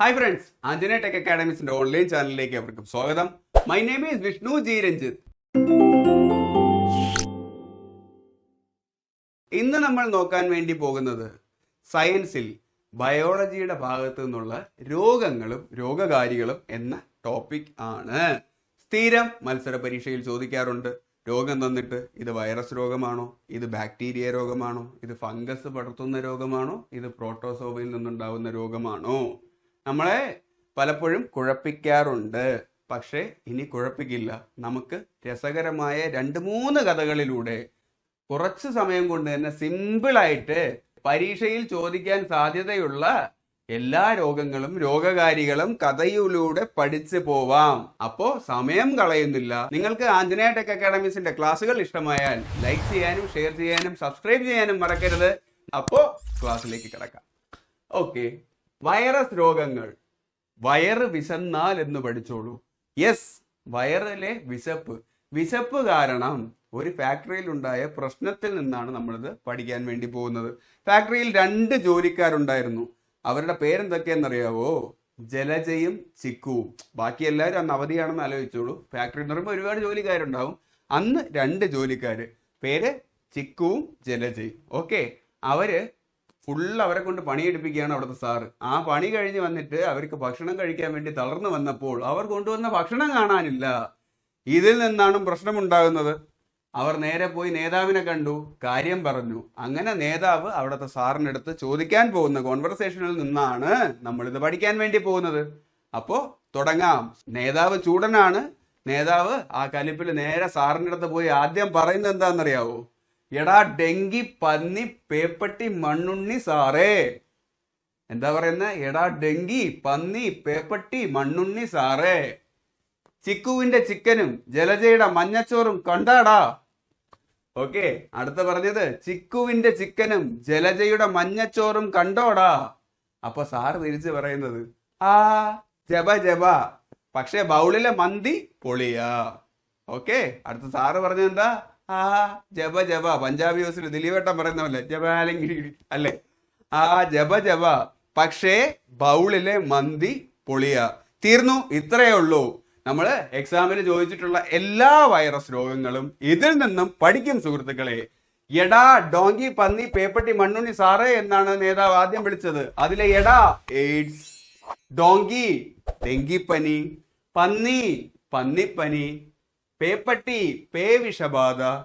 Hi friends Anjana tech അക്കാഡമിക്സിന്റെ online ചാനലിലേക്ക് അവർക്കും സ്വാഗതം. My name is Vishnu G Ranjith ഇന്ന് നമ്മൾ നോക്കാൻ വേണ്ടി പോകുന്നത് സയൻസിൽ ബയോളജിയുടെ ഭാഗത്തു നിന്നുള്ള രോഗങ്ങളും രോഗകാരികളും എന്ന ടോപ്പിക് ആണ്. സ്ഥിരം മത്സര പരീക്ഷയിൽ ചോദിക്കാറുണ്ട് രോഗം തന്നിട്ട് ഇത് വൈറസ് രോഗമാണോ ഇത് ബാക്ടീരിയ രോഗമാണോ ഇത് ഫംഗസ് പടർത്തുന്ന രോഗമാണോ ഇത് പ്രോട്ടോസോവയിൽ നിന്നുണ്ടാവുന്ന രോഗമാണോ? നമ്മളെ പലപ്പോഴും കുഴപ്പിക്കാറുണ്ട്. പക്ഷേ ഇനി കുഴപ്പിക്കില്ല. നമുക്ക് രസകരമായ രണ്ട് മൂന്ന് കഥകളിലൂടെ കുറച്ച് സമയം കൊണ്ട് തന്നെ സിമ്പിളായിട്ട് പരീക്ഷയിൽ ചോദിക്കാൻ സാധ്യതയുള്ള എല്ലാ രോഗങ്ങളും രോഗകാരികളും കഥയിലൂടെ പഠിച്ചു പോവാം. അപ്പോ സമയം കളയുന്നില്ല. നിങ്ങൾക്ക് ആഞ്ജനേയ ടെക് അക്കാഡമീസിന്റെ ക്ലാസ്സുകൾ ഇഷ്ടമായാൽ ലൈക്ക് ചെയ്യാനും ഷെയർ ചെയ്യാനും സബ്സ്ക്രൈബ് ചെയ്യാനും മറക്കരുത്. അപ്പോ ക്ലാസ്സിലേക്ക് കിടക്കാം. ഓക്കെ. വൈറസ് രോഗങ്ങൾ. വയറ് വിശന്നാൽ എന്ന് പഠിച്ചോളൂ. യെസ് വയറിലെ വിശപ്പ്. വിശപ്പ് കാരണം ഒരു ഫാക്ടറിയിൽ ഉണ്ടായ പ്രശ്നത്തിൽ നിന്നാണ് നമ്മളിത് പഠിക്കാൻ വേണ്ടി പോകുന്നത്. ഫാക്ടറിയിൽ രണ്ട് ജോലിക്കാരുണ്ടായിരുന്നു. അവരുടെ പേരെന്തൊക്കെയെന്നറിയാവോ? ജലജയും ചിക്കുവും. ബാക്കി എല്ലാവരും അന്ന് അവധിയാണെന്ന് ആലോചിച്ചോളൂ. ഫാക്ടറി എന്ന് പറയുമ്പോൾ ഒരുപാട് ജോലിക്കാരുണ്ടാവും. അന്ന് രണ്ട് ജോലിക്കാർ പേര് ചിക്കുവും ജലജയും. ഓക്കെ അവർ ഫുൾ അവരെ കൊണ്ട് പണിയെടുപ്പിക്കുകയാണ് അവിടുത്തെ സാറ് ആ പണി കഴിഞ്ഞ് വന്നിട്ട് അവർക്ക് ഭക്ഷണം കഴിക്കാൻ വേണ്ടി തളർന്നു വന്നപ്പോൾ അവർ കൊണ്ടുവന്ന ഭക്ഷണം കാണാനില്ല. ഇതിൽ നിന്നാണ് പ്രശ്നമുണ്ടാകുന്നത്. അവർ നേരെ പോയി നേതാവിനെ കണ്ടു കാര്യം പറഞ്ഞു. അങ്ങനെ നേതാവ് അവിടുത്തെ സാറിനടുത്ത് ചോദിക്കാൻ പോകുന്ന കോൺവെർസേഷനിൽ നിന്നാണ് നമ്മളിത് പഠിക്കാൻ വേണ്ടി പോകുന്നത്. അപ്പോൾ തുടങ്ങാം. നേതാവ് ചൂടനാണ്. നേതാവ് ആ കലിപ്പിൽ നേരെ സാറിന്റെ അടുത്ത് പോയി ആദ്യം പറയുന്നത് എന്താണെന്നറിയാവോ? എടാ ഡെങ്കി പന്നി പേപ്പട്ടി മണ്ണുണ്ണി സാറേ. എന്താ പറയുന്നത് എടാ ഡെങ്കി പന്നി പേപ്പട്ടി മണ്ണുണ്ണി സാറേ. ചിക്കുവിന്റെ ചിക്കനും ജലജയുടെ മഞ്ഞച്ചോറും കണ്ടാടാ. ഓക്കെ അടുത്ത പറഞ്ഞത് ചിക്കുവിന്റെ ചിക്കനും ജലജയുടെ മഞ്ഞച്ചോറും കണ്ടോടാ. അപ്പൊ സാറ് തിരിച്ചു പറയുന്നത് ആ ജബ ജബ. പക്ഷെ ബൗളിലെ മന്തി പൊളിയാ. ഓക്കെ അടുത്ത സാറ് പറഞ്ഞത് എന്താ? ആ ജപ ജപ. പഞ്ചാബി ഹൗസിൽ ദിലീപേട്ടൻ പറയുന്നല്ലേ ജപാലങ്കിരി അല്ലേ? ആ ജപ ജപ. പക്ഷേ ബൗളിലെ മന്തി പൊളിയ. തീർന്നു ഇത്രയേ ഉള്ളൂ. നമ്മൾ എക്സാമിന് ചോദിച്ചിട്ടുള്ള എല്ലാ വൈറസ് രോഗങ്ങളും ഇതിൽ നിന്നും പഠിക്കും സുഹൃത്തുക്കളെ. എടാ ഡോങ്കി പന്നി പേപ്പട്ടി മണ്ണുണ്ണി സാറേ എന്നാണ് നേതാവ് ആദ്യം വിളിച്ചത്. അതിലെ എടാ എയ്ഡ്സ് ഡോങ്കി ഡെങ്കിപ്പനി പന്നി പന്നിപ്പനി പേപ്പട്ടി പേ വിഷബാധ.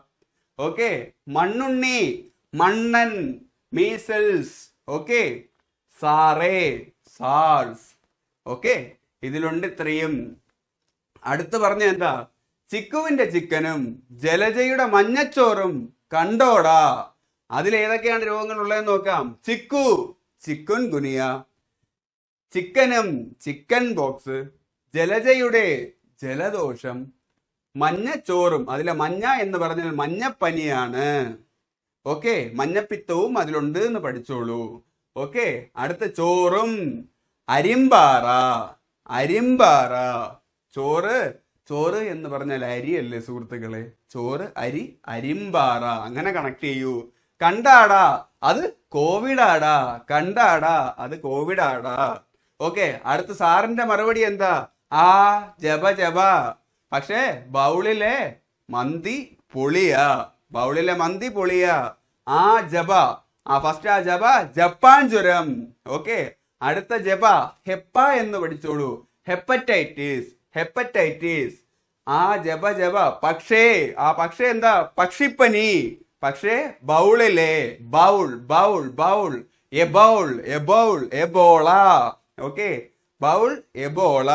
ഓക്കെ? മണ്ണുണ്ണി മണ്ണൻ മീസൽസ്. ഓക്കെ? സാറേ സാൾസ്. ഓക്കെ? ഇതിലുണ്ട് ഇത്രയും. അടുത്ത് പറഞ്ഞ എന്താ? ചിക്കുവിന്റെ ചിക്കനും ജലജയുടെ മഞ്ഞച്ചോറും കണ്ടോടാ. അതിൽ ഏതൊക്കെയാണ് രോഗങ്ങൾ ഉള്ളതെന്ന് നോക്കാം. ചിക്കു ചിക്കുൻ ഗുനിയ. ചിക്കനും ചിക്കൻ ബോക്സ്. ജലജയുടെ ജലദോഷം. മഞ്ഞച്ചോറും അതിലെ മഞ്ഞ എന്ന് പറഞ്ഞാൽ മഞ്ഞപ്പനിയാണ്. ഓക്കെ? മഞ്ഞപ്പിത്തവും അതിലുണ്ട് എന്ന് പഠിച്ചോളൂ. ഓക്കെ? അടുത്ത ചോറും അരിമ്പാറ. അരിമ്പാറ. ചോറ് ചോറ് എന്ന് പറഞ്ഞാൽ അരി അല്ലേ സുഹൃത്തുക്കളെ? ചോറ് അരി അരിമ്പാറ. അങ്ങനെ കണക്ട് ചെയ്യൂ. കണ്ടാടാ അത് കോവിഡാടാ. കണ്ടാടാ അത് കോവിഡാടാ. ഓക്കെ? അടുത്ത സാറിന്റെ മറുപടി എന്താ? ആ ജപ ജപ. പക്ഷേ ബൗളിലെ മന്തി പൊളിയ. ബൗളിലെ മന്തി പൊളിയ. ആ ജപ ആ ഫസ്റ്റ് ആ ജപ ജപ്പാൻ ജ്വരം. ഓക്കെ അടുത്ത ജപ ഹെപ്പ എന്ന് പഠിച്ചോളൂ. Hepatitis hepatitis. ആ ജപ ജപ. പക്ഷേ ആ പക്ഷേ എന്താ? പക്ഷിപ്പനി. പക്ഷേ ബൗളിലെ bowl bowl bowl. എബൗൾ എബൗൾ Ebola okay bowl Ebola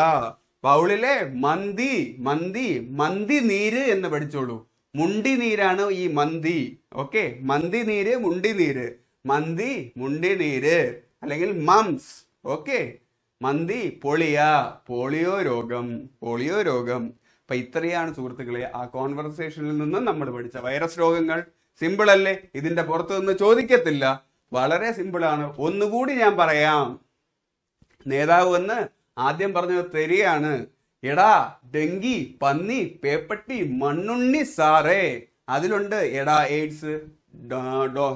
ബൗളിലെ മന്തി മന്തി മന്തി നീര് എന്ന് പഠിച്ചോളൂ. മുണ്ടി നീരാണ് ഈ മന്തി. ഓക്കെ മന്തി നീര് മുണ്ടി നീര്. മന്തി മുണ്ടി നീര്. അല്ലെങ്കിൽ മംസ്. ഓക്കെ മന്തി പൊളിയ പോളിയോ രോഗം പോളിയോ രോഗം. അപ്പൊ ഇത്രയാണ് സുഹൃത്തുക്കളെ ആ കോൺവെർസേഷനിൽ നിന്ന് നമ്മൾ പഠിച്ച വൈറസ് രോഗങ്ങൾ. സിമ്പിൾ അല്ലേ? ഇതിന്റെ പുറത്തു നിന്ന് ചോദിക്കത്തില്ല. വളരെ സിമ്പിൾ ആണ്. ഒന്നുകൂടി ഞാൻ പറയാം. നേതാവ് വന്ന് ആദ്യം പറഞ്ഞത് തെരിയാണ്. എടാ ഡെങ്കി പന്നി പേപ്പട്ടി മണ്ണുണ്ണി സാറേ. അതിലുണ്ട് എടാ എയ്ഡ്സ്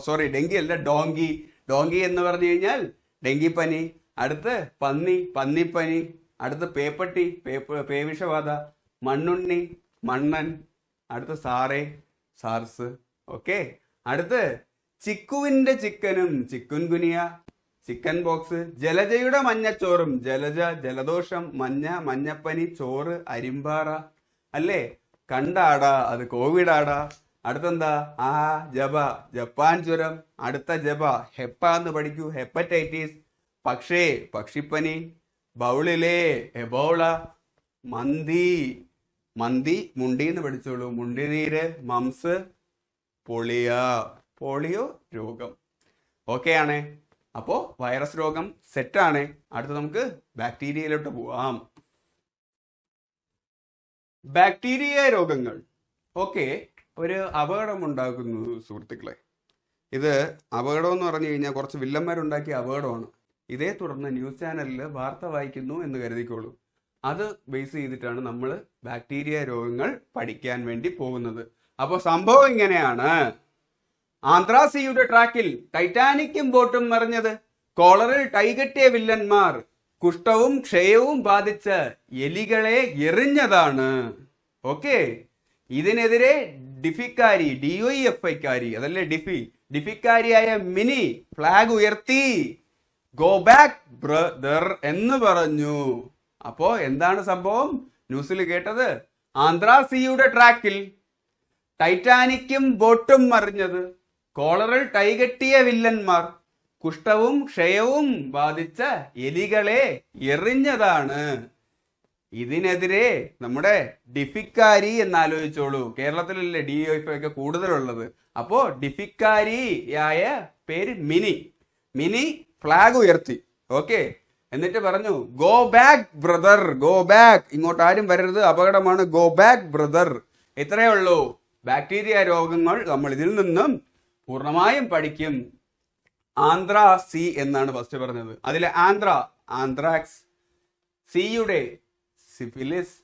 സോറി ഡെങ്കി അല്ല ഡോങ്കി. ഡോങ്കി എന്ന് പറഞ്ഞു കഴിഞ്ഞാൽ ഡെങ്കിപ്പനി. അടുത്ത് പന്നി പന്നിപ്പനി. അടുത്ത് പേപ്പട്ടി പേപ്പ പേവിഷബാധ മണ്ണുണ്ണി മണ്ണൻ. അടുത്ത് സാറേ സാർസ്. ഓക്കെ. അടുത്ത് ചിക്കുവിന്റെ ചിക്കനും ചിക്കുൻ ഗുനിയ ചിക്കൻ ബോക്സ്. ജലജയുടെ മഞ്ഞച്ചോറും. ജലജ ജലദോഷം മഞ്ഞ മഞ്ഞപ്പനി ചോറ് അരിമ്പാറ. അല്ലേ? കണ്ടാടാ അത് കോവിഡ് ആടാ അടുത്തെന്താ? ആ ജപ. ജപ്പാൻ ചുരം. അടുത്ത ജപ. ഹെപ്പ എന്ന് പഠിക്കൂ. ഹെപ്പറ്റൈറ്റിസ്. പക്ഷേ പക്ഷിപ്പനി. ബൗളിലേ എബോള. മന്തി. മന്തി മുണ്ടി എന്ന് പഠിച്ചോളൂ. മുണ്ടിനീര് മംസ് പൊളിയ. പോളിയോ രോഗം. ഓക്കെ ആണേ അപ്പോ വൈറസ് രോഗം സെറ്റാണ് അടുത്ത നമുക്ക് ബാക്ടീരിയയിലോട്ട് പോവാം. ബാക്ടീരിയ രോഗങ്ങൾ. ഓക്കെ ഒരു അപകടം ഉണ്ടാക്കുന്നു സുഹൃത്തുക്കളെ. ഇത് അപകടം എന്ന് പറഞ്ഞു കഴിഞ്ഞാൽ കുറച്ച് വില്ലന്മാരുണ്ടാക്കിയ അപകടമാണ്. ഇതേ തുടർന്ന് ന്യൂസ് ചാനലിൽ വാർത്ത വായിക്കുന്നു എന്ന് കരുതിക്കോളൂ. അത് ബേസ് ചെയ്തിട്ടാണ് നമ്മൾ ബാക്ടീരിയ രോഗങ്ങൾ പഠിക്കാൻ വേണ്ടി പോകുന്നത്. അപ്പോൾ സംഭവം ഇങ്ങനെയാണ്. ആന്ത്രാസിയുടെ ട്രാക്കിൽ ടൈറ്റാനിക്കും ബോട്ടും മറിഞ്ഞത്. കോളറിൽ ടൈകെട്ടിയ വില്ലന്മാർ. കുഷ്ഠവും ക്ഷയവും ബാധിച്ച് എലികളെ എറിഞ്ഞതാണ്. ഓക്കെ. ഇതിനെതിരെ ഡിഫിക്കാരി ഡി ഒ എഫ് ഐക്കാരി അതല്ലേ ഡിഫി? ഡിഫിക്കാരിയായ മിനി ഫ്ലാഗ് ഉയർത്തി. ഗോ ബാക്ക് ബ്രദർ എന്ന് പറഞ്ഞു. അപ്പോ എന്താണ് സംഭവം? ന്യൂസിൽ കേട്ടത്. ആന്ധ്രാസിയുടെ ട്രാക്കിൽ ടൈറ്റാനിക്കും ബോട്ടും മറിഞ്ഞത്. കോളറിൽ ടൈകെട്ടിയ വില്ലന്മാർ കുഷ്ഠവും ക്ഷയവും ബാധിച്ച എലികളെ എറിഞ്ഞതാണ്. ഇതിനെതിരെ നമ്മുടെ ഡിഫിക്കാരി എന്നാലോചിച്ചോളൂ. കേരളത്തിലല്ലേ ഡി എഫ് ഒക്കെ കൂടുതലുള്ളത്. അപ്പോ ഡിഫിക്കാരിയായ പേര് മിനി. മിനി ഫ്ലാഗ് ഉയർത്തി. ഓക്കെ. എന്നിട്ട് പറഞ്ഞു go back brother go back ഇങ്ങോട്ട് ആരും വരരുത്. അപകടമാണ് ഗോ ബാക്ക് ബ്രദർ ഇത്രയേ ഉള്ളൂ. ബാക്ടീരിയ രോഗങ്ങൾ നമ്മൾ ഇതിൽ നിന്നും പൂർണമായും പഠിക്കും. ആന്ധ്ര സി എന്നാണ് ഫസ്റ്റ് പറഞ്ഞത്. അതിലെ ആന്ധ്ര ആന്ത്രാക്സ് സിയുടെ സിഫിലിസ്.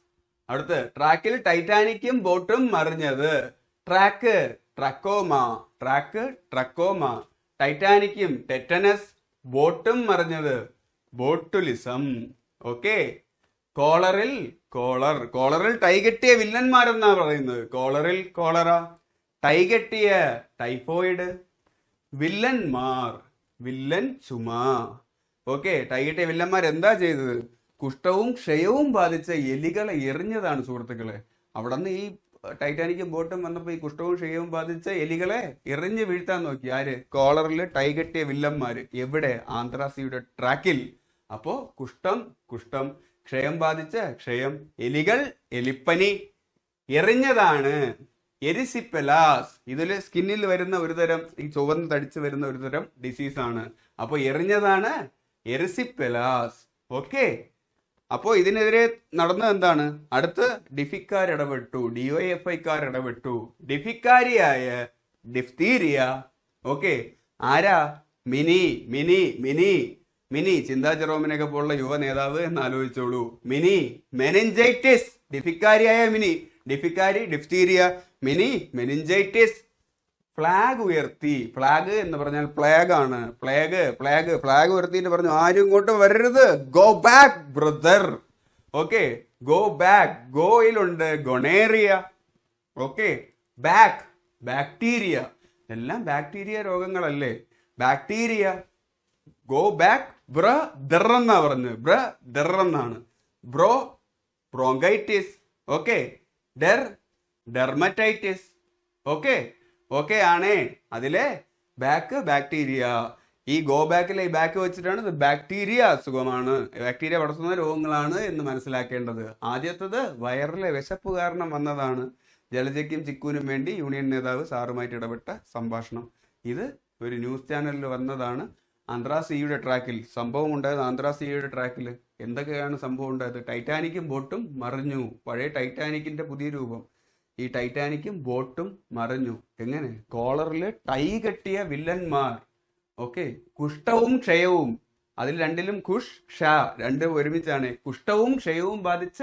അടുത്ത് ട്രാക്കിൽ ടൈറ്റാനിക്കും ബോട്ടും മറിഞ്ഞത്. Track trachoma. Track trachoma. ടൈറ്റാനിക്കും tetanus ബോട്ടും മറിഞ്ഞത്. ബോട്ടുലിസം. ഓക്കെ. കോളറിൽ കോളർ. കോളറിൽ ടൈ കെട്ടിയ വില്ലന്മാരെന്നാ പറയുന്നത്? കോളറിൽ കോളറ? ടൈകെട്ടിയ ടൈഫോയിഡ് വില്ലന്മാർ വില്ലൻ ചുമ. ഓക്കെ ടൈകെട്ടിയ വില്ലന്മാർ എന്താ ചെയ്തത്? കുഷ്ഠവും ക്ഷയവും ബാധിച്ച എലികളെ എറിഞ്ഞതാണ് സുഹൃത്തുക്കളെ. അവിടെ നിന്ന് ഈ ടൈറ്റാനിക് ബോട്ടും വന്നപ്പോൾ ഈ കുഷ്ഠവും ക്ഷയവും ബാധിച്ച എലികളെ എറിഞ്ഞ് വീഴ്ത്താൻ നോക്കി. ആര്? കോളറിൽ ടൈകെട്ടിയ വില്ലന്മാർ എവിടെ? ആന്ത്രാസിയുടെ ട്രാക്കിൽ. അപ്പോ കുഷ്ഠം കുഷ്ഠം ക്ഷയം ബാധിച്ച ക്ഷയം എലികൾ എലിപ്പനി എറിഞ്ഞതാണ്. എരിസിപ്പലാസ്. ഇതിൽ സ്കിന്നിൽ വരുന്ന ഒരു തരം ഈ ചുവന്ന് തടിച്ച് വരുന്ന ഒരു തരം ഡിസീസ് ആണ്. അപ്പൊ എറിഞ്ഞതാണ് എരിസിപ്പലാസ്. ഓക്കെ? അപ്പോൾ ഇതിനെതിരെ നടന്നത് എന്താണ്? അടുത്ത് ഡിഫിക്കാർ ഇടപെട്ടു. ഡി ഒ എഫ് ഐക്കാർ ഇടപെട്ടു. ഡിഫിക്കാരിയായ ഡിഫ്തീരിയ. ഓക്കെ? ആരാ? മിനി മിനി മിനി. മിനി ചിന്താ ജെറോമിനൊക്കെ പോലുള്ള യുവ നേതാവ് എന്ന് ആലോചിച്ചോളൂ മിനി മെനിഞ്ചൈറ്റിസ് ഡിഫിക്കാരിയായ മിനി. ഡിഫിക്കാരി ഡിഫ്തീരിയ മിനി മെനിഞ്ചൈറ്റിസ് ഫ്ലാഗ് ഉയർത്തി. ഫ്ലാഗ് എന്ന് പറഞ്ഞാൽ പ്ലേഗ് ആണ്. പ്ലേഗ് പ്ലേഗ് ഫ്ലാഗ് ഉയർത്തിയിട്ട് പറഞ്ഞു ആരും ഇങ്ങോട്ട് വരരുത്. Go back brother okay go back ഗോയിലുണ്ട് gonorrhoea okay back bacteria എല്ലാം ബാക്ടീരിയ രോഗങ്ങളല്ലേ? Bacteria go back brother എന്നാ പറഞ്ഞത്. ബ്ര ദർ എന്നാണ്. ബ്രോ ബ്രോങ്കൈറ്റിസ് ഓക്കെ ഡെർ ഡെർമറ്റൈറ്റിസ് ഓക്കെ ഓക്കെ ആണേ. അതിലെ ബാക്ക് ബാക്ടീരിയ ഈ ഗോ ബാക്കിലെ ഈ ബാക്ക് വെച്ചിട്ടാണ് ഇത് ബാക്ടീരിയ അസുഖമാണ്. ബാക്ടീരിയ പടർത്തുന്ന രോഗങ്ങളാണ് എന്ന് മനസ്സിലാക്കേണ്ടത്. ആദ്യത്തത് വയറിലെ വിശപ്പ് കാരണം വന്നതാണ്. ജലജയ്ക്കും ചിക്കുവിനും വേണ്ടി യൂണിയൻ നേതാവ് സാറുമായിട്ട് ഇടപെട്ട സംഭാഷണം. ഇത് ഒരു ന്യൂസ് ചാനലിൽ വന്നതാണ്. ആന്ത്രാസിയുടെ ട്രാക്കിൽ സംഭവം ഉണ്ടായത് ആന്ത്രാസിയുടെ ട്രാക്കിൽ. എന്തൊക്കെയാണ് സംഭവം ഉണ്ടായത്? ടൈറ്റാനിക്കും ബോട്ടും മറിഞ്ഞു. പഴയ ടൈറ്റാനിക്കിന്റെ പുതിയ രൂപം. ഈ ടൈറ്റാനിക്കും ബോട്ടും മറിഞ്ഞു. എങ്ങനെ? കോളറിൽ ടൈ കെട്ടിയ വില്ലന്മാർ. ഓക്കെ. കുഷ്ഠവും ക്ഷയവും. അതിൽ രണ്ടിലും കുഷ് ക്ഷ രണ്ട് ഒരുമിച്ചാണ്. കുഷ്ഠവും ക്ഷയവും ബാധിച്ച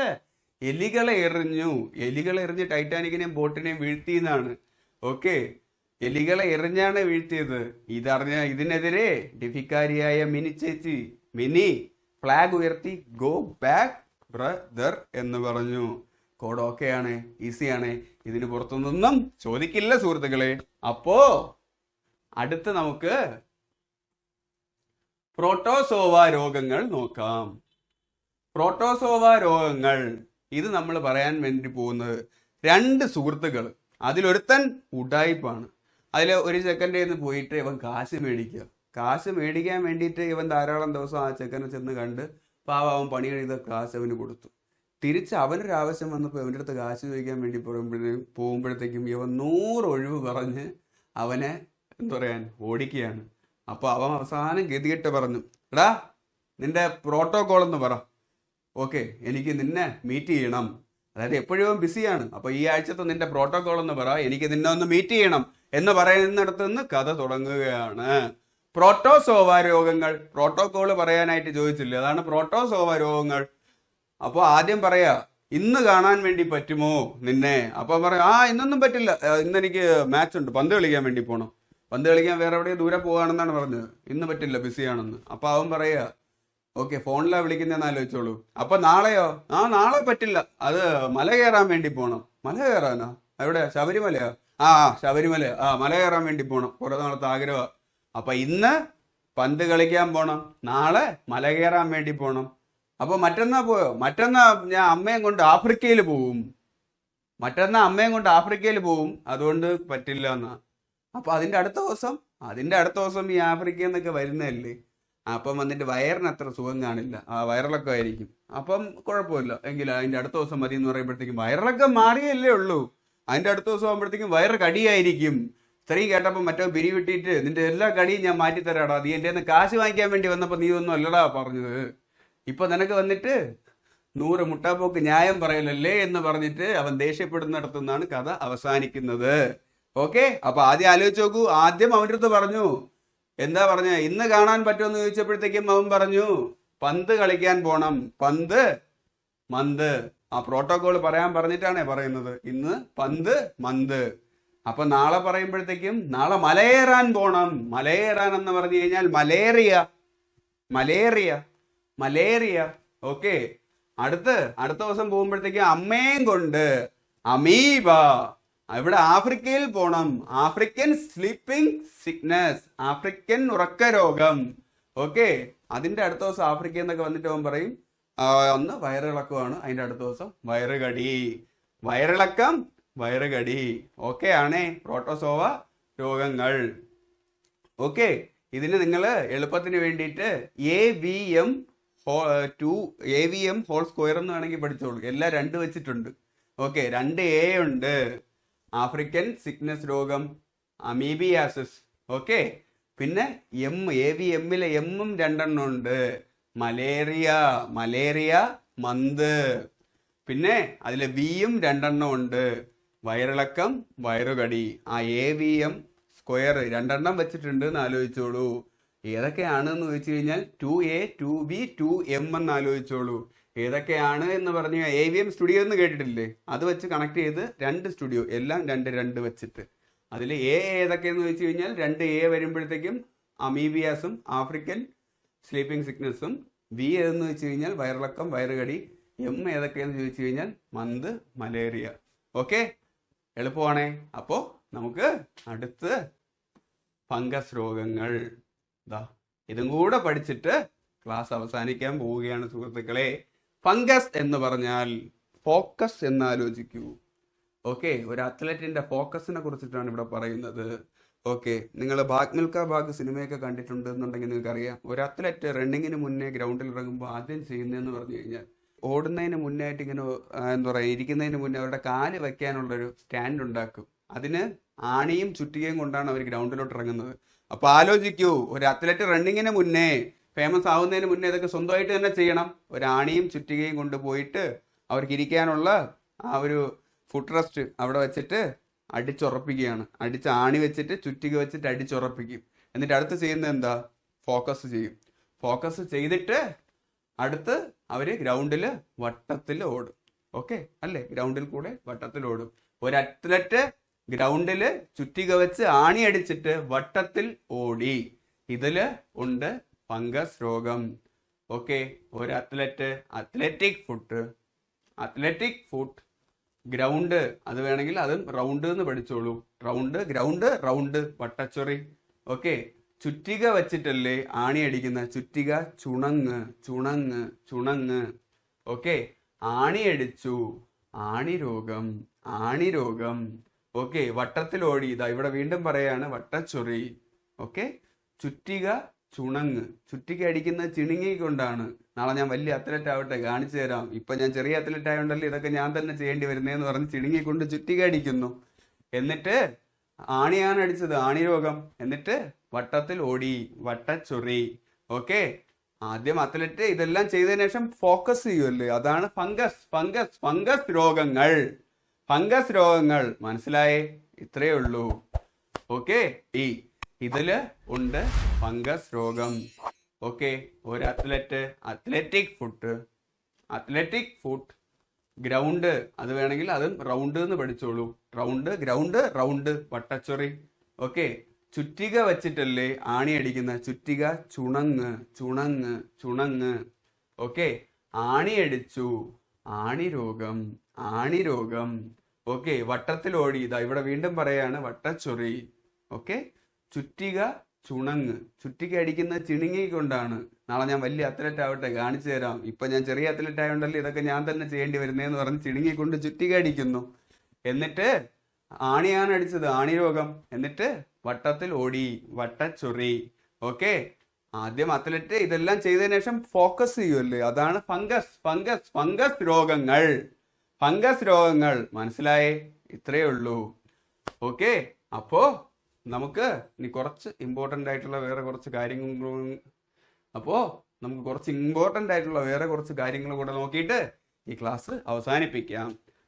എലികളെ എറിഞ്ഞു. എലികളെ എറിഞ്ഞ് ടൈറ്റാനിക്കിനെയും ബോട്ടിനെയും വീഴ്ത്തിയെന്നാണ്. ഓക്കെ. എലികളെ എറിഞ്ഞാണ് വീഴ്ത്തിയത്. ഇതറിഞ്ഞ ഇതിനെതിരെ ഡിഫിക്കാരിയായ മിനി ചേച്ചി മിനി ഫ്ലാഗ് ഉയർത്തി ഗോ ബാക്ക് ബ്രദർ എന്ന് പറഞ്ഞു. കോഡ് ഓക്കെ ആണ് ഈസിയാണ് ഇതിന് പുറത്തുനിന്നും ചോദിക്കില്ല സുഹൃത്തുക്കളെ. അപ്പോ അടുത്ത് നമുക്ക് പ്രോട്ടോസോവ രോഗങ്ങൾ നോക്കാം. പ്രോട്ടോസോവ രോഗങ്ങൾ ഇത് നമ്മൾ പറയാൻ വേണ്ടി പോകുന്നത് രണ്ട് സുഹൃത്തുക്കൾ അതിലൊരുത്തൻ ഉടായ്പാണ് അതിൽ ഒരു ചെക്കന്റെ നിന്ന് പോയിട്ട് ഇവൻ കാശ് മേടിക്കുക. കാശ് മേടിക്കാൻ വേണ്ടിയിട്ട് ഇവൻ ധാരാളം ദിവസം ആ ചെക്കനെ ചെന്ന് കണ്ട് പാവ പണി കഴിയുന്ന കാശ് അവന് കൊടുത്തു. തിരിച്ച് അവനൊരു ആവശ്യം വന്നപ്പോൾ അവന്റെ അടുത്ത് കാശ് ചോദിക്കാൻ വേണ്ടി പോകുമ്പോഴേ പോകുമ്പോഴത്തേക്കും ഇവൻ നൂറ് ഒഴിവ് പറഞ്ഞ് അവനെ എന്താ പറയാൻ ഓടിക്കുകയാണ്. അപ്പോൾ അവൻ അവസാനം ഗതികെട്ട് പറഞ്ഞു എടാ നിന്റെ പ്രോട്ടോകോൾ എന്ന് പറ. ഓക്കെ എനിക്ക് നിന്നെ മീറ്റ് ചെയ്യണം. അതായത് എപ്പോഴും ബിസിയാണ് അപ്പോൾ ഈ ആഴ്ചത്തെ നിന്റെ പ്രോട്ടോകോൾ എന്ന് പറ എനിക്ക് നിന്നെ ഒന്ന് മീറ്റ് ചെയ്യണം എന്ന് പറയുന്നിടത്ത് നിന്ന് കഥ തുടങ്ങുകയാണ്. പ്രോട്ടോസോവ രോഗങ്ങൾ പറയാനായിട്ട് ചോദിച്ചില്ല? അതാണ് പ്രോട്ടോസോവ രോഗങ്ങൾ. അപ്പോൾ ആദ്യം പറയാ ഇന്ന് കാണാൻ വേണ്ടി പറ്റുമോ നിന്നെ? അപ്പോൾ പറയാം ആ ഇന്നൊന്നും പറ്റില്ല. ഇന്ന് എനിക്ക് മാച്ച് ഉണ്ട്. പന്ത് കളിക്കാൻ വേണ്ടി പോകണം പന്ത് കളിക്കാൻ വേറെ എവിടെയോ ദൂരെ പോവാണെന്നാണ് പറഞ്ഞത്. ഇന്ന് പറ്റില്ല ബിസിയാണെന്ന് അപ്പോൾ അവൻ പറയാ ഓക്കെ ഫോണിലാ വിളിക്കുന്നതെന്ന് ആലോചിച്ചോളൂ. അപ്പൊ നാളെയോ? ആ നാളെ പറ്റില്ല. അത് മല കയറാൻ വേണ്ടി പോണം. മല കയറാനോ? എവിടെ? ശബരിമലയോ? ആ, ശബരിമല ആ മല കയറാൻ വേണ്ടി പോണം. കുറെ നാളത്തെ ആഗ്രഹമാണ് അപ്പൊ ഇന്ന് പന്ത് കളിക്കാൻ പോണം. നാളെ മല കയറാൻ വേണ്ടി പോണം. അപ്പൊ മറ്റന്നാ പോയോ മറ്റന്നാ ഞാൻ അമ്മയും കൊണ്ട് ആഫ്രിക്കയിൽ പോവും. മറ്റന്നാ അമ്മയും കൊണ്ട് ആഫ്രിക്കയിൽ പോവും. അതുകൊണ്ട് പറ്റില്ല എന്നാ. അപ്പൊ അതിന്റെ അടുത്ത ദിവസം അതിന്റെ അടുത്ത ദിവസം ഈ ആഫ്രിക്ക എന്നൊക്കെ വരുന്നതല്ലേ? അപ്പം വന്നിട്ട് വയറിന് അത്ര സുഖം കാണില്ല. ആ വയറിളക്കം ആയിരിക്കും. അപ്പം കുഴപ്പമില്ല. എങ്കിലും അതിന്റെ അടുത്ത ദിവസം മതി എന്ന് പറയുമ്പോഴത്തേക്കും വയറിളക്കം മാറിയല്ലേ ഉള്ളൂ. അതിന്റെ അടുത്ത ദിവസം ആകുമ്പോഴത്തേക്കും വയറ് കടിയായിരിക്കും. സ്ത്രീ കേട്ടപ്പോൾ മറ്റോ പിരി വിട്ടിട്ട് നിന്റെ എല്ലാ കടിയും ഞാൻ മാറ്റിത്തരാടാ. നീ എന്റെ കാശ് വാങ്ങിക്കാൻ വേണ്ടി വന്നപ്പോൾ നീ ഒന്നും അല്ലടാ പറഞ്ഞത്. ഇപ്പൊ നിനക്ക് വന്നിട്ട് നൂറ് മുട്ടാപ്പോക്ക് ന്യായം പറയലല്ലേ എന്ന് പറഞ്ഞിട്ട് അവൻ ദേഷ്യപ്പെടുന്നിടത്തുനിന്നാണ് കഥ അവസാനിക്കുന്നത്. ഓക്കെ? അപ്പൊ ആദ്യം ആലോചിച്ച് നോക്കൂ. ആദ്യം അവന്റെ അടുത്ത് പറഞ്ഞു. എന്താ പറഞ്ഞ? ഇന്ന് കാണാൻ പറ്റുമെന്ന് ചോദിച്ചപ്പോഴത്തേക്കും അവൻ പറഞ്ഞു പന്ത് കളിക്കാൻ പോണം. പന്ത്? മന്ത്. ആ പ്രോട്ടോകോൾ പറയാൻ പറഞ്ഞിട്ടാണേ പറയുന്നത്. ഇന്ന് പന്ത് മന്ത്. അപ്പൊ നാളെ പറയുമ്പോഴത്തേക്കും നാളെ മലയേറാൻ പോണം. മലയേറാൻ എന്ന് പറഞ്ഞു കഴിഞ്ഞാൽ മലേറിയ. മലേറിയ. മലേറിയ. ഓക്കെ. അടുത്ത് അടുത്ത ദിവസം പോകുമ്പോഴത്തേക്ക് അമ്മയും കൊണ്ട് അമീബ. ഇവിടെ ആഫ്രിക്കയിൽ പോണം. ആഫ്രിക്കൻ സ്ലീപ്പിംഗ് സിക്നസ് ആഫ്രിക്കൻ ഉറക്ക രോഗം ഓക്കെ. അതിന്റെ അടുത്ത ദിവസം ആഫ്രിക്ക എന്നൊക്കെ വന്നിട്ട് അവൻ പറയും ഒന്ന് വയറിളക്കമാണ് അതിന്റെ അടുത്ത ദിവസം വയറുകടി. വയറിളക്കം വയറുകടി. ഓക്കെ ആണേ. പ്രോട്ടോസോവ രോഗങ്ങൾ. ഓക്കെ. ഇതിന് നിങ്ങൾ എളുപ്പത്തിന് വേണ്ടിയിട്ട് A V M two A V M whole square എന്ന് വേണമെങ്കിൽ പഠിച്ചോളൂ. എല്ലാം രണ്ട് വെച്ചിട്ടുണ്ട്. ഓക്കെ രണ്ട് എ ഉണ്ട്. ആഫ്രിക്കൻ സിക്നസ് രോഗം അമീബിയാസിസ് ഓക്കെ പിന്നെ എം എ വി എമ്മിലെ എമ്മും രണ്ടെണ്ണം ഉണ്ട്. മലേറിയ മലേറിയ മന്ത് പിന്നെ അതിൽ വിയും രണ്ടെണ്ണം ഉണ്ട്. വയറിളക്കം വയറുകടി. ആ എ വി എം സ്ക്വയർ രണ്ടെണ്ണം വെച്ചിട്ടുണ്ട് എന്ന് ആലോചിച്ചോളൂ. ഏതൊക്കെയാണ് എന്ന് ചോദിച്ചു കഴിഞ്ഞാൽ two A two B two M എന്ന് ആലോചിച്ചോളൂ ഏതൊക്കെയാണ് എന്ന് പറഞ്ഞു എ വി എം സ്റ്റുഡിയോ എന്ന് കേട്ടിട്ടില്ലേ? അത് വെച്ച് കണക്ട് ചെയ്ത് രണ്ട് സ്റ്റുഡിയോ എല്ലാം രണ്ട് രണ്ട് വെച്ചിട്ട്. അതിൽ എ ഏതൊക്കെയെന്ന് ചോദിച്ചു കഴിഞ്ഞാൽ രണ്ട് എ വരുമ്പോഴത്തേക്കും അമീബിയാസും ആഫ്രിക്കൻ സ്ലീപ്പിംഗ് സിക്നസ്സും ബി ഏതെന്ന് വെച്ച് കഴിഞ്ഞാൽ വയറിളക്കം വയറുകടി എം ഏതൊക്കെയെന്ന് ചോദിച്ചു കഴിഞ്ഞാൽ മന്ത് മലേറിയ. ഓക്കെ? എളുപ്പമാണേ. അപ്പോൾ നമുക്ക് അടുത്ത് ഫംഗസ് രോഗങ്ങൾ. ദാ ഇതും കൂടെ പഠിച്ചിട്ട് ക്ലാസ് അവസാനിക്കാൻ പോവുകയാണ് സുഹൃത്തുക്കളെ. ഫംഗസ് എന്ന് പറഞ്ഞാൽ ഫോക്കസ് എന്ന് ആലോചിക്കൂ ഓക്കെ ഒരു അത്ലറ്റിന്റെ ഫോക്കസിനെ കുറിച്ചിട്ടാണ് ഇവിടെ പറയുന്നത്. ഓക്കെ നിങ്ങൾ ഭാഗ് മിൽക്ക ഭാഗ് സിനിമയൊക്കെ കണ്ടിട്ടുണ്ട് എന്നുണ്ടെങ്കിൽ നിങ്ങൾക്ക് അറിയാം ഒരു അത്ലറ്റ് റണ്ണിങ്ങിന് മുന്നേ ഗ്രൗണ്ടിൽ ഇറങ്ങുമ്പോൾ ആദ്യം ചെയ്യുന്നതെന്ന് പറഞ്ഞു കഴിഞ്ഞാൽ ഓടുന്നതിന് മുന്നേ ആയിട്ട് ഇങ്ങനെ എന്താ പറയുക ഇരിക്കുന്നതിന് മുന്നേ അവരുടെ കാൽ വെക്കാനുള്ളൊരു സ്റ്റാൻഡ് ഉണ്ടാക്കും. അതിന് ആണിയും ചുറ്റികയും കൊണ്ടാണ് അവർ ഗ്രൗണ്ടിലോട്ട് ഇറങ്ങുന്നത്. അപ്പൊ ആലോചിക്കൂ ഒരു അത്ലറ്റ് റണ്ണിങ്ങിന് മുന്നേ ഫേമസ് ആവുന്നതിന് മുന്നേ ഇതൊക്കെ സ്വന്തമായിട്ട് തന്നെ ചെയ്യണം. ഒരാണിയും ചുറ്റികയും കൊണ്ട് പോയിട്ട് അവർക്ക് ഇരിക്കാനുള്ള ആ ഒരു ഫുഡ് റെസ്റ്റ് അവിടെ വെച്ചിട്ട് അടിച്ചുറപ്പിക്കുകയാണ്. അടിച്ച് ആണി വെച്ചിട്ട് ചുറ്റിക വെച്ചിട്ട് അടിച്ചുറപ്പിക്കും. എന്നിട്ട് അടുത്ത് ചെയ്യുന്നത് എന്താ? ഫോക്കസ് ചെയ്യും. ഫോക്കസ് ചെയ്തിട്ട് അടുത്ത് അവർ ഗ്രൗണ്ടിൽ വട്ടത്തിൽ ഓടും. ഓക്കെ അല്ലേ? ഗ്രൗണ്ടിൽ കൂടെ വട്ടത്തിൽ ഓടും. ഒരു അത്ലറ്റ് ഗ്രൗണ്ടിൽ ചുറ്റിക വെച്ച് ആണിയടിച്ചിട്ട് വട്ടത്തിൽ ഓടി. ഇതിൽ ഉണ്ട് ഫംഗസ് രോഗം. ഓക്കെ ഒരു athlete athletic foot. Athletic foot ground. അത് വേണമെങ്കിൽ അതും റൗണ്ട് എന്ന് പഠിച്ചോളൂ. റൗണ്ട് ഗ്രൗണ്ട് റൗണ്ട് വട്ടച്ചൊറി. ഓക്കെ ചുറ്റിക വച്ചിട്ടല്ലേ ആണി അടിക്കുന്ന ചുറ്റിക ചുണങ്ങ് ചുണങ്ങ് ചുണങ്ങ്. ഓക്കെ ആണി അടിച്ചു ആണി രോഗം ആണി രോഗം ഓക്കെ വട്ടത്തിൽ ഓടി. ഇതാ ഇവിടെ വീണ്ടും പറയാണ് വട്ടച്ചൊറി. ഓക്കെ ചുറ്റിക ചുണങ്ങ്. ചുറ്റിക അടിക്കുന്ന ചിണുങ്ങി കൊണ്ടാണ്. നാളെ ഞാൻ വലിയ അത്ലറ്റ് ആവട്ടെ കാണിച്ചു തരാം. ഇപ്പൊ ഞാൻ ചെറിയ അത്ലറ്റ് ആയതുകൊണ്ടല്ലേ ഇതൊക്കെ ഞാൻ തന്നെ ചെയ്യേണ്ടി വരുന്നതെന്ന് പറഞ്ഞ് ചിണുങ്ങി കൊണ്ട് ചുറ്റിക അടിക്കുന്നു. എന്നിട്ട് ആണിയാണ് അടിച്ചത് ആണി രോഗം. എന്നിട്ട് വട്ടത്തിൽ ഓടി വട്ടച്ചൊറി. ഓക്കെ ആദ്യം അത്ലറ്റ് ഇതെല്ലാം ചെയ്തതിനു ശേഷം ഫോക്കസ് ചെയ്യുമല്ലേ അതാണ് ഫംഗസ് ഫംഗസ് ഫംഗസ് രോഗങ്ങൾ. ഫംഗസ് രോഗങ്ങൾ. മനസ്സിലായേ? ഇത്രയേ ഉള്ളൂ. ഓക്കെ? ഈ ഇതിൽ ഉണ്ട് ഫംഗസ് രോഗം. ഓക്കെ? ഒരു athlete athletic foot athletic foot ground. അത് വേണമെങ്കിൽ അതും റൗണ്ട് എന്ന് പഠിച്ചോളൂ. Round ground round. വട്ടച്ചൊറി. ഓക്കെ? ചുറ്റിക വച്ചിട്ടല്ലേ ആണി അടിക്കുന്ന? ചുറ്റിക ചുണങ്ങ് ചുണങ്ങ് ചുണങ്ങ്. ഓക്കെ? ആണി അടിച്ചു. ആണി രോഗം ആണി ഓക്കെ വട്ടത്തിൽ ഓടി ഇതാ ഇവിടെ വീണ്ടും പറയാണ് വട്ടച്ചൊറി. ഓക്കെ ചുറ്റിക ചുണങ്ങ്. ചുറ്റിക അടിക്കുന്ന ചിണുങ്ങി കൊണ്ടാണ്. നാളെ ഞാൻ വലിയ അത്ലറ്റ് ആവട്ടെ കാണിച്ചു തരാം. ഇപ്പൊ ഞാൻ ചെറിയ അത്ലറ്റ് ആയതുകൊണ്ടല്ലേ ഇതൊക്കെ ഞാൻ തന്നെ ചെയ്യേണ്ടി വരുന്നതെന്ന് പറഞ്ഞ് ചിണുങ്ങി കൊണ്ട് ചുറ്റിക അടിക്കുന്നു. എന്നിട്ട് ആണിയാണ് അടിച്ചത് ആണി രോഗം എന്നിട്ട് വട്ടത്തിൽ ഓടി വട്ടച്ചൊറി. ഓക്കെ ആദ്യം അത്ലറ്റ് ഇതെല്ലാം ചെയ്തതിനു ശേഷം ഫോക്കസ് ചെയ്യുമല്ലേ അതാണ് ഫംഗസ് ഫംഗസ് ഫംഗസ് രോഗങ്ങൾ. ഫംഗസ് രോഗങ്ങൾ. മനസ്സിലായേ? ഇത്രയേ ഉള്ളൂ. ഓക്കെ അപ്പോ നമുക്ക് ഇനി കുറച്ച് ഇമ്പോർട്ടന്റ് ആയിട്ടുള്ള വേറെ കുറച്ച് കാര്യങ്ങളും അപ്പോ നമുക്ക് കുറച്ച് ഇമ്പോർട്ടന്റ് ആയിട്ടുള്ള വേറെ കുറച്ച് കാര്യങ്ങൾ കൂടെ നോക്കിയിട്ട് ഈ ക്ലാസ് അവസാനിപ്പിക്കാം.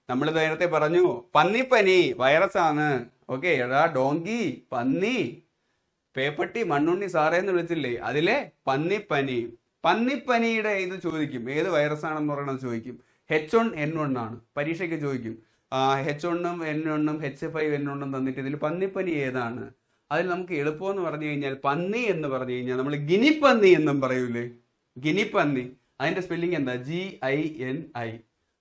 നമ്മൾ നേരത്തെ പറഞ്ഞു പന്നിപ്പനി വൈറസ് ആണ്. ഓക്കെ എടാ ഡോങ്കി പന്നി പേപ്പട്ടി മണ്ണുണ്ണി സാറേ എന്ന് വിളിച്ചില്ലേ? അതിലെ പന്നിപ്പനി. പന്നിപ്പനിയുടെ ഇത് ചോദിക്കും. ഏത് വൈറസ് ആണെന്ന് പറയണത് ചോദിക്കും. ഹെച്ച് ഒൺ എൻ വൺ ആണ്. പരീക്ഷയ്ക്ക് ചോദിക്കും. ഹെച്ച് ഒണ്ണും എൻ ഒണ്ണും എച്ച് ഫൈവ് എൻ ഒണ്ണും തന്നിട്ട് ഇതിൽ പന്നിപ്പനി ഏതാണ്? അതിൽ നമുക്ക് എളുപ്പമെന്ന് പറഞ്ഞു കഴിഞ്ഞാൽ പന്നി എന്ന് പറഞ്ഞു കഴിഞ്ഞാൽ നമ്മൾ ഗിനിപ്പന്നി എന്നും പറയൂലേ? ഗിനിപ്പന്നി. അതിന്റെ സ്പെല്ലിംഗ് എന്താ? G I N I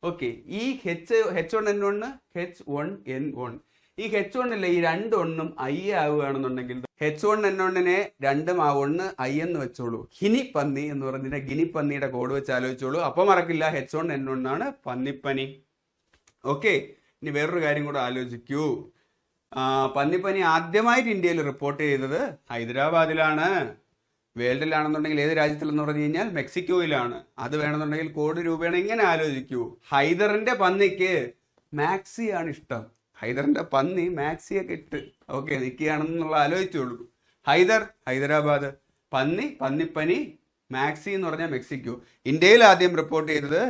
okay ഈ H H one N one H one N one ഈ ഹെച്ച് അല്ലേ ഈ രണ്ട് ഒന്നും ഐ ആവുകയാണെന്നുണ്ടെങ്കിൽ ഹെച്ച് വൺ എൻ ഒണ്ണിനെ രണ്ടും ആ ഒന്ന് ഐ എന്ന് വെച്ചോളൂ. ഹിനി പന്നി എന്ന് പറഞ്ഞിട്ട് ഗിനിപ്പന്നിയുടെ കോഡ് വെച്ച് ആലോചിച്ചോളൂ. അപ്പൊ മറക്കില്ല ഹെച്ച് വൺ എൻ ഒണ്ണാണ് പന്നിപ്പനി. ഓക്കെ ഇനി വേറൊരു കാര്യം കൂടെ ആലോചിക്കൂ. പന്നിപ്പനി ആദ്യമായിട്ട് ഇന്ത്യയിൽ റിപ്പോർട്ട് ചെയ്തത് ഹൈദരാബാദിലാണ്. വേൾഡിലാണെന്നുണ്ടെങ്കിൽ ഏത് രാജ്യത്തിലെന്ന് പറഞ്ഞു കഴിഞ്ഞാൽ മെക്സിക്കോയിലാണ്. അത് വേണമെന്നുണ്ടെങ്കിൽ കോഡ് രൂപയാണ് ഇങ്ങനെ ആലോചിക്കൂ. ഹൈദറിന്റെ പന്നിക്ക് മാക്സിയാണ് ഇഷ്ടം. ഹൈദറിന്റെ പന്നി മാക്സിയൊക്കെ ഇട്ട് ഓക്കെ നിൽക്കുകയാണെന്നുള്ള ആലോചിച്ചുള്ളൂ ഹൈദർ ഹൈദരാബാദ് പന്നി പന്നിപ്പനി മാക്സി എന്ന് പറഞ്ഞാൽ മെക്സിക്കോ. ഇന്ത്യയിൽ ആദ്യം റിപ്പോർട്ട് ചെയ്തത്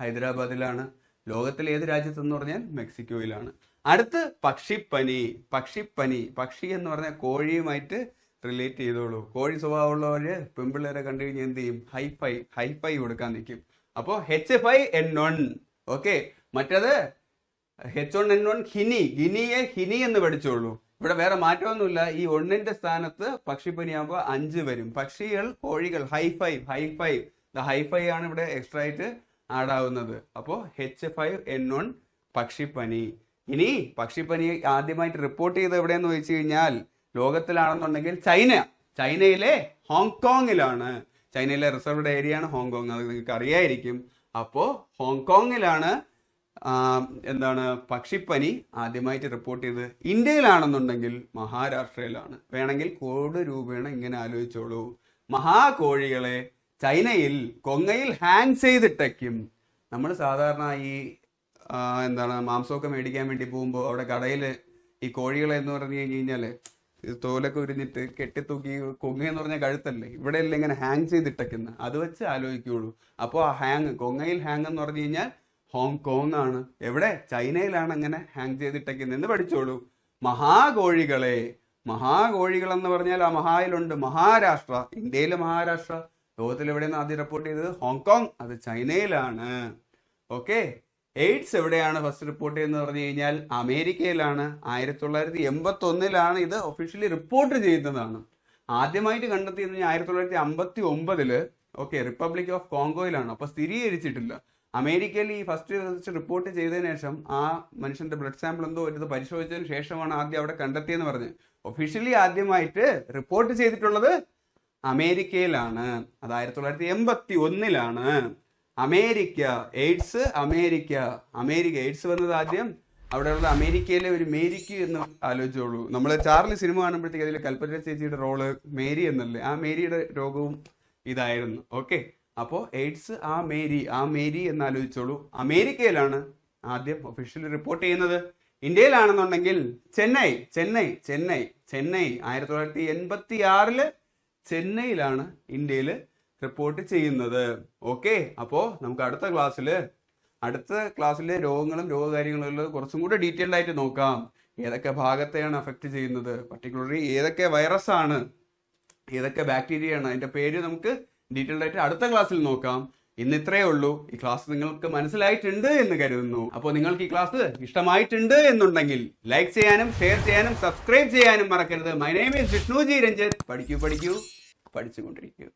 ഹൈദരാബാദിലാണ്. ലോകത്തിലെ ഏത് രാജ്യത്തെന്ന് പറഞ്ഞാൽ മെക്സിക്കോയിലാണ്. അടുത്ത് പക്ഷിപ്പനി പക്ഷിപ്പനി പക്ഷി എന്ന് പറഞ്ഞാൽ കോഴിയുമായിട്ട് റിലേറ്റ് ചെയ്തോളൂ. കോഴി സ്വഭാവമുള്ളവർ പെൺപിള്ളേരെ കണ്ടു കഴിഞ്ഞാൽ എന്ത് ചെയ്യും? ഹൈഫൈ ഹൈഫൈ കൊടുക്കാൻ നിൽക്കും. അപ്പോൾ H five N one okay മറ്റത് എച്ച് വൺ എൻ വൺ ഹിനി ഗിനിയെ ഹിനി എന്ന് പഠിച്ചോളൂ. ഇവിടെ വേറെ മാറ്റമൊന്നുമില്ല. ഈ ഒന്നിന്റെ സ്ഥാനത്ത് പക്ഷിപ്പനിയാകുമ്പോൾ അഞ്ച് വരും. പക്ഷികൾ കോഴികൾ high five high five high five ആണ് ഇവിടെ എക്സ്ട്രാ ആയിട്ട് ആഡ് ആവുന്നത്. അപ്പോൾ എച്ച് ഫൈവ് എൻ വൺ പക്ഷിപ്പനി. ഇനി പക്ഷിപ്പനി ആദ്യമായിട്ട് റിപ്പോർട്ട് ചെയ്ത് എവിടെയെന്ന് വെച്ച് കഴിഞ്ഞാൽ ലോകത്തിലാണെന്നുണ്ടെങ്കിൽ ചൈന. ചൈനയിലെ ഹോങ്കോങ്ങിലാണ്. ചൈനയിലെ റിസർവ്ഡ് ഏരിയ ആണ് ഹോങ്കോങ്. അത് നിങ്ങൾക്ക് അറിയായിരിക്കും. അപ്പോൾ ഹോങ്കോങ്ങിലാണ് എന്താണ് പക്ഷിപ്പനി ആദ്യമായിട്ട് റിപ്പോർട്ട് ചെയ്തത് ഇന്ത്യയിലാണെന്നുണ്ടെങ്കിൽ മഹാരാഷ്ട്രയിലാണ്. വേണമെങ്കിൽ കോട് രൂപേണ ഇങ്ങനെ ആലോചിച്ചോളൂ. മഹാകോഴികളെ ചൈനയിൽ കൊങ്ങയിൽ ഹാങ് ചെയ്തിട്ടേക്കും. നമ്മൾ സാധാരണ ഈ എന്താണ് മാംസമൊക്കെ മേടിക്കാൻ വേണ്ടി പോകുമ്പോൾ അവിടെ കടയിൽ ഈ കോഴികളെ എന്ന് പറഞ്ഞു കഴിഞ്ഞ് കഴിഞ്ഞാൽ തോലൊക്കെ ഉരിഞ്ഞിട്ട് കെട്ടിത്തൂക്കി കൊങ്ങ എന്ന് പറഞ്ഞ കഴുത്തല്ലേ? ഇവിടെ എല്ലാം ഇങ്ങനെ ഹാങ് ചെയ്തിട്ടേക്കുന്നത് അത് വെച്ച് ആലോചിക്കുള്ളൂ. അപ്പോൾ ആ ഹാങ് കൊങ്ങയിൽ ഹാങ് എന്ന് പറഞ്ഞു കഴിഞ്ഞാൽ ഹോങ്കോങ് ആണ് എവിടെ? ചൈനയിലാണ് അങ്ങനെ ഹാങ് ചെയ്തിട്ടേക്കുന്നത്. എന്ന് പഠിച്ചോളൂ. മഹാകോഴികളെ മഹാകോഴികൾ എന്ന് പറഞ്ഞാൽ ആ മഹായിലുണ്ട് മഹാരാഷ്ട്ര. ഇന്ത്യയിലെ മഹാരാഷ്ട്ര. ലോകത്തിൽ എവിടെയാണ് ആദ്യം റിപ്പോർട്ട് ചെയ്തത്? Hong Kong. അത് ചൈനയിലാണ്. ഓക്കെ എയ്ഡ്സ് എവിടെയാണ് ഫസ്റ്റ് റിപ്പോർട്ട് ചെയ്തെന്ന് പറഞ്ഞു കഴിഞ്ഞാൽ അമേരിക്കയിലാണ്. ആയിരത്തി തൊള്ളായിരത്തി എൺപത്തി ഒന്നിലാണ് ഇത് ഒഫീഷ്യലി റിപ്പോർട്ട് ചെയ്യുന്നതാണ് ആദ്യമായിട്ട് കണ്ടെത്തിയത് ആയിരത്തി തൊള്ളായിരത്തി അമ്പത്തി ഒമ്പതിൽ ഓക്കെ റിപ്പബ്ലിക് ഓഫ് കോങ്കോയിലാണ് അപ്പൊ സ്ഥിരീകരിച്ചിട്ടില്ല. അമേരിക്കയിൽ ഈ ഫസ്റ്റ് റിസർച്ച് റിപ്പോർട്ട് ചെയ്തതിനു ശേഷം ആ മനുഷ്യന്റെ ബ്ലഡ് സാമ്പിൾ എന്തോ ഒരു പരിശോധിച്ചതിന് ശേഷമാണ് ആദ്യം അവിടെ കണ്ടെത്തിയെന്ന് പറഞ്ഞ്. ഒഫീഷ്യലി ആദ്യമായിട്ട് റിപ്പോർട്ട് ചെയ്തിട്ടുള്ളത് അമേരിക്കയിലാണ്. അത് ആയിരത്തി തൊള്ളായിരത്തി എൺപത്തി ഒന്നിലാണ് America AIDS America America AIDS വന്നത് ആദ്യം. അവിടെയുള്ള അമേരിക്കയിലെ ഒരു മേരിക്ക് എന്ന് ആലോചിച്ചോളൂ നമ്മൾ ചാർലി സിനിമ കാണുമ്പോഴത്തേക്ക് അതിൽ കൽപ്പറ്റ ചേച്ചിയുടെ റോൾ മേരി എന്നല്ലേ? ആ മേരിയുടെ രോഗവും ഇതായിരുന്നു. ഓക്കെ അപ്പോൾ എയ്ഡ്സ് ആ മേരി ആ മേരി എന്ന് ആലോചിച്ചോളൂ അമേരിക്കയിലാണ് ആദ്യം ഒഫീഷ്യലി റിപ്പോർട്ട് ചെയ്യുന്നത്. ഇന്ത്യയിലാണെന്നുണ്ടെങ്കിൽ ചെന്നൈ ചെന്നൈ ചെന്നൈ ചെന്നൈ. ആയിരത്തി തൊള്ളായിരത്തി എൺപത്തി ആറിൽ ചെന്നൈയിലാണ് ഇന്ത്യയിൽ റിപ്പോർട്ട് ചെയ്യുന്നത്. ഓക്കെ അപ്പോൾ നമുക്ക് അടുത്ത ക്ലാസ്സിൽ അടുത്ത ക്ലാസ്സിലെ രോഗങ്ങളും രോഗകാര്യങ്ങളും കുറച്ചും കൂടെ ഡീറ്റെയിൽഡ് ആയിട്ട് നോക്കാം. ഏതൊക്കെ ഭാഗത്തെയാണ് അഫക്റ്റ് ചെയ്യുന്നത്? പർട്ടിക്കുലർലി ഏതൊക്കെ വൈറസ് ആണ്? ഏതൊക്കെ ബാക്ടീരിയ ആണ്? അതിന്റെ പേര് നമുക്ക് ഡീറ്റെയിൽഡ് ആയിട്ട് അടുത്ത ക്ലാസ്സിൽ നോക്കാം. ഇന്ന് ഇത്രയേ ഉള്ളൂ. ഈ ക്ലാസ് നിങ്ങൾക്ക് മനസ്സിലായിട്ടുണ്ട് എന്ന് കരുതുന്നു. അപ്പോൾ നിങ്ങൾക്ക് ഈ ക്ലാസ് ഇഷ്ടമായിട്ടുണ്ട് എന്നുണ്ടെങ്കിൽ ലൈക്ക് ചെയ്യാനും ഷെയർ ചെയ്യാനും സബ്സ്ക്രൈബ് ചെയ്യാനും മറക്കരുത്. My name is Vishnu G Ranjith പഠിക്കൂ പഠിക്കൂ പഠിച്ചുകൊണ്ടിരിക്കൂ.